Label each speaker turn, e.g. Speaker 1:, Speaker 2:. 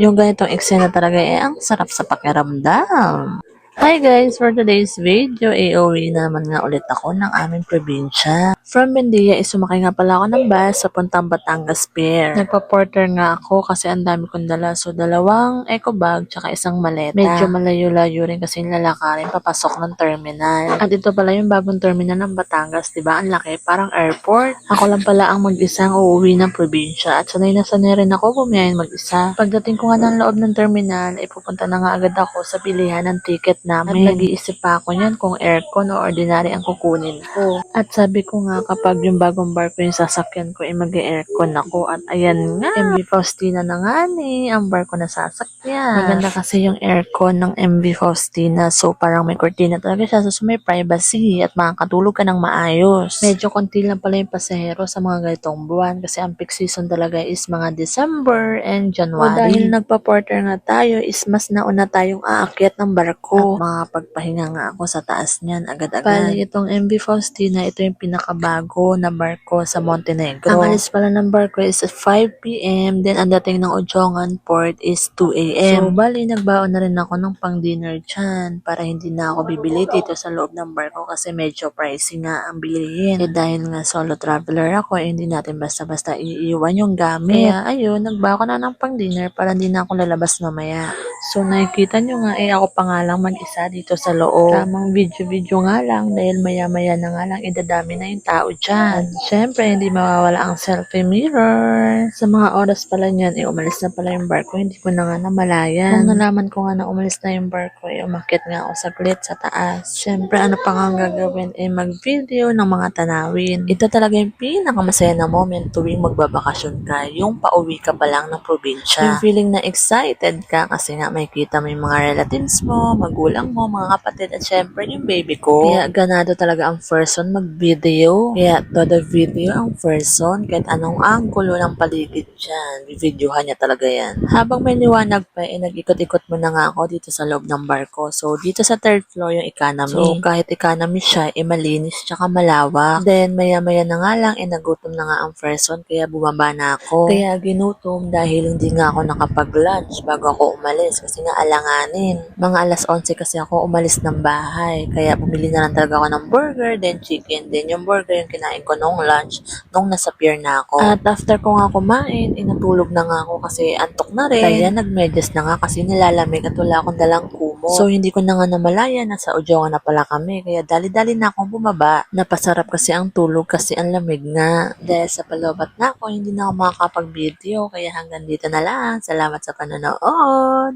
Speaker 1: yung ganitong eksena talaga eh, ang sarap sa pakiramdam. Hi guys! For today's video, AOE na naman nga ulit ako ng aming probinsya. From Bendia, is sumakay nga pala ako ng bus sa puntang Batangas Pier. Nagpa-porter nga ako kasi ang dami kong dala. So, dalawang eco bag tsaka isang maleta. Medyo malayo-layo rin kasi lalakarin papasok ng terminal. At ito pala yung bagong terminal ng Batangas, di ba? Ang laki, parang airport. Ako lang pala ang mag-isang uuwi ng probinsya at sanay na sanay rin ako bumiyahin mag-isa. Pagdating ko nga ng loob ng terminal, ay pupunta na nga agad ako sa pilihan ng ticket namin. At nag-iisip pa ako niyan kung aircon o ordinary ang kukunin ko. At sabi ko nga kapag yung bagong barko yung sasakyan ko, ay mag-aircon ako. At ayan nga, MV Faustina na nga ni, ang barko na sasakyan. Maganda kasi yung aircon ng MV Faustina. So parang may cortina talaga siya. So may privacy at makakatulog ka ng maayos. Medyo konti lang pala yung pasahero sa mga ganitong buwan kasi ang peak season talaga is mga December and January. O dahil nagpa-porter nga tayo is mas nauna tayong aakyat ng barko. At makapagpahinga nga ako sa taas niyan agad-agad. Bali, itong MV Faustina, ito yung pinakabago na barko sa Montenegro. Ang alis pala ng barko is at 5pm, then ang dating ng Ojongan Port is 2am. So, bali, nagbaon na rin ako ng pang-dinner dyan para hindi na ako bibili dito sa loob ng barko kasi medyo pricey nga ang bilihin. Eh, dahil nga solo traveler ako, eh, hindi natin basta-basta iiwan yung gamit. Kaya, ayun, nagbaon ko na ng pang-dinner para hindi na ako lalabas mamaya. So, nakikita nyo nga, eh, ako pa nga lang mag-isa dito sa loob. Tamang video-video nga lang dahil maya-maya na nga lang, idadami na yung tao dyan. Siyempre, hindi mawawala ang selfie mirror. Sa mga oras pala niyan, eh, umalis na pala yung barko. Hindi ko na nga namalayan. Kung nalaman ko nga na umalis na yung barko, eh, umakit nga ako saglit sa taas. Siyempre, ano pa nga gagawin? Eh, mag-video ng mga tanawin. Ito talaga yung pinakamasaya na moment tuwing magbabakasyon ka. Yung pauwi ka pa lang ng probinsya. Yung feeling na excited ka kasi nga may kita mo yung mga relatives mo, magulang mo, mga kapatid, at syempre yung baby ko. Kaya ganado talaga ang person mag-video. Kaya todo video ang person, kahit anong angulo ng paligid dyan, videohan niya talaga yan. Habang may liwanag pa, eh, nag-ikot-ikot mo na nga ako dito sa loob ng barko. So, dito sa third floor yung economy. So, kahit economy siya, eh, malinis tsaka malawak. Then, maya-maya na nga lang, eh, nagutom na nga ang person, kaya bumaba na ako. Kaya ginutom dahil hindi nga ako nakapag-lunch bago ako umalis kasi nga alanganin. Mga alas 11 kasi ako umalis ng bahay. Kaya bumili na lang talaga ako ng burger, then chicken. Then yung burger yung kinain ko nung lunch, nung nasa pier na ako. At after ko nga kumain, inatulog na nga ako kasi antok na rin. Kaya nagmedyas na nga kasi nilalamig at wala akong dalang kumo. So hindi ko na nga namalaya, nasa Udyoga na pala kami. Kaya dali-dali na akong bumaba. Napasarap kasi ang tulog kasi ang lamig nga. Dahil sa palobat na ako, hindi na ako makakapag-video. Kaya hanggang dito na lang. Salamat sa panonood!